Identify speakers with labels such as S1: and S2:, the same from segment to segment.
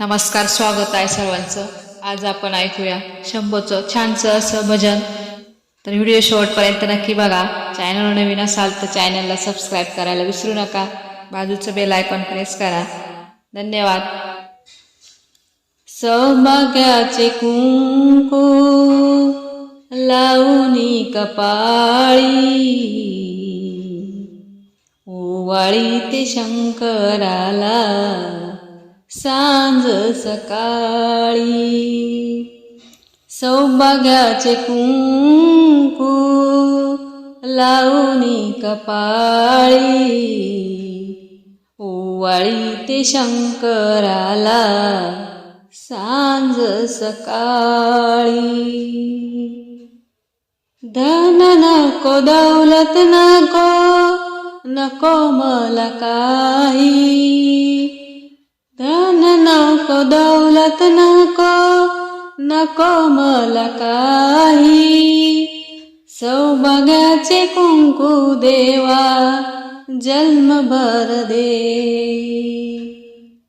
S1: नमस्कार स्वागत आहे सर्वांचं. आज आपण ऐकूया शंभोचं छानसं असं भजन. तर व्हिडिओ शेवटपर्यंत नक्की बघा. चॅनल नवीन असाल तर चॅनलला सबस्क्राईब करायला विसरू नका. बाजूचं बेल आयकॉन प्रेस करा. धन्यवाद. सौभाग्याचे कुंकू लावणी कपाळी. ओवाळी ते शंकराला. सांज सकाळी. सौभाग्याचे कुंकू लावणी कपाळी. ओवाळी ते शंकराला सांज सकाळी. धन नको दौलत नको नको मला का दौलत नको नको मला काही. सौभाग्याचे कुंकू देवा जन्मभर दे.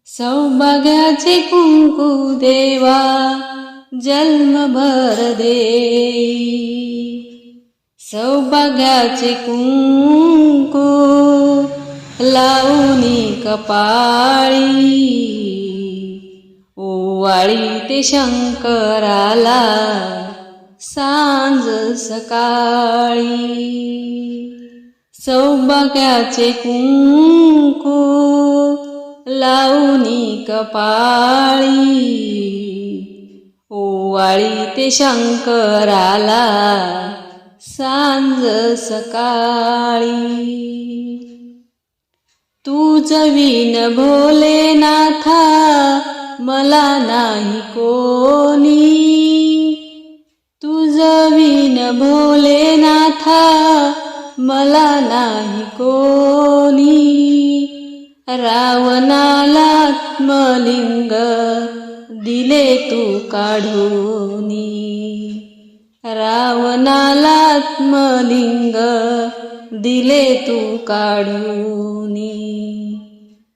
S1: सौभाग्याचे कुंकू देवा जन्मभर दे. सौभाग्याचे कुंकू लावणी कपाळी. काळी ते शंकराला सांज सकाळी. सौभाग्याचे कुंकू लावणी कपाळी. ओवाळी ते शंकराला सांज सकाळी. तुझ विन भोलेनाथा मला नाही कोणी. तुझ विन भोलेनाथा मला नाही कोणी. रावणाला आत्मलिंग दिले तू काढूनी. रावणाला आत्मलिंग दिले तू काढून.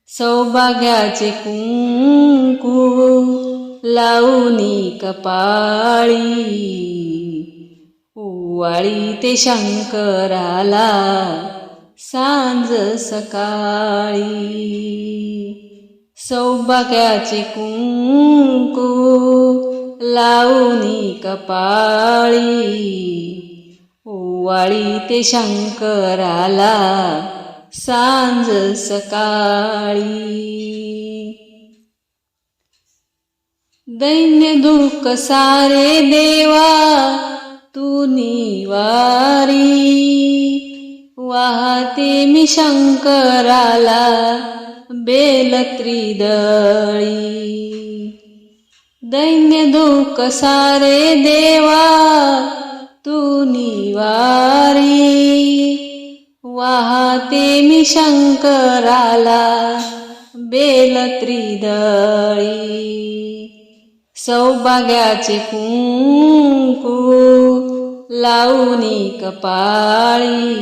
S1: सौभाग्याचे कुंकू लावणी कपाळी. ओवाळी ते शंकराला सांज सकाळी. सौभाग्याचे कुंकू लावणी कपाळी. ओवाळी ते शंकराला सांज सकाळी. दैन्य दुःख सारे देवा तू निवारी. वाहते मी शंकराला बेल त्रिदळी. दैन्य दुःख सारे देवा तू निवारी. वाहते मी शंकराला बेल त्रिदळी सौभाग्याचे कुंकू लावणी कपाळी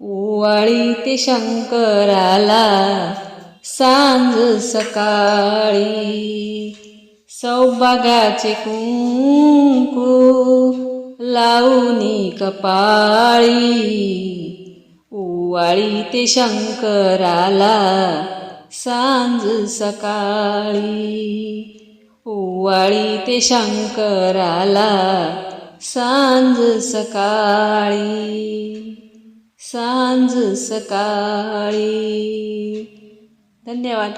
S1: ओवाळी ते शंकराला सांज सकाळी. सौभाग्याचे कुंकू लावणी कपाळी ओवाळी ते शंकराला सांज सकाळी. ओवाळी ते शंकराला सांज सकाळी. सांज सकाळी. धन्यवाद.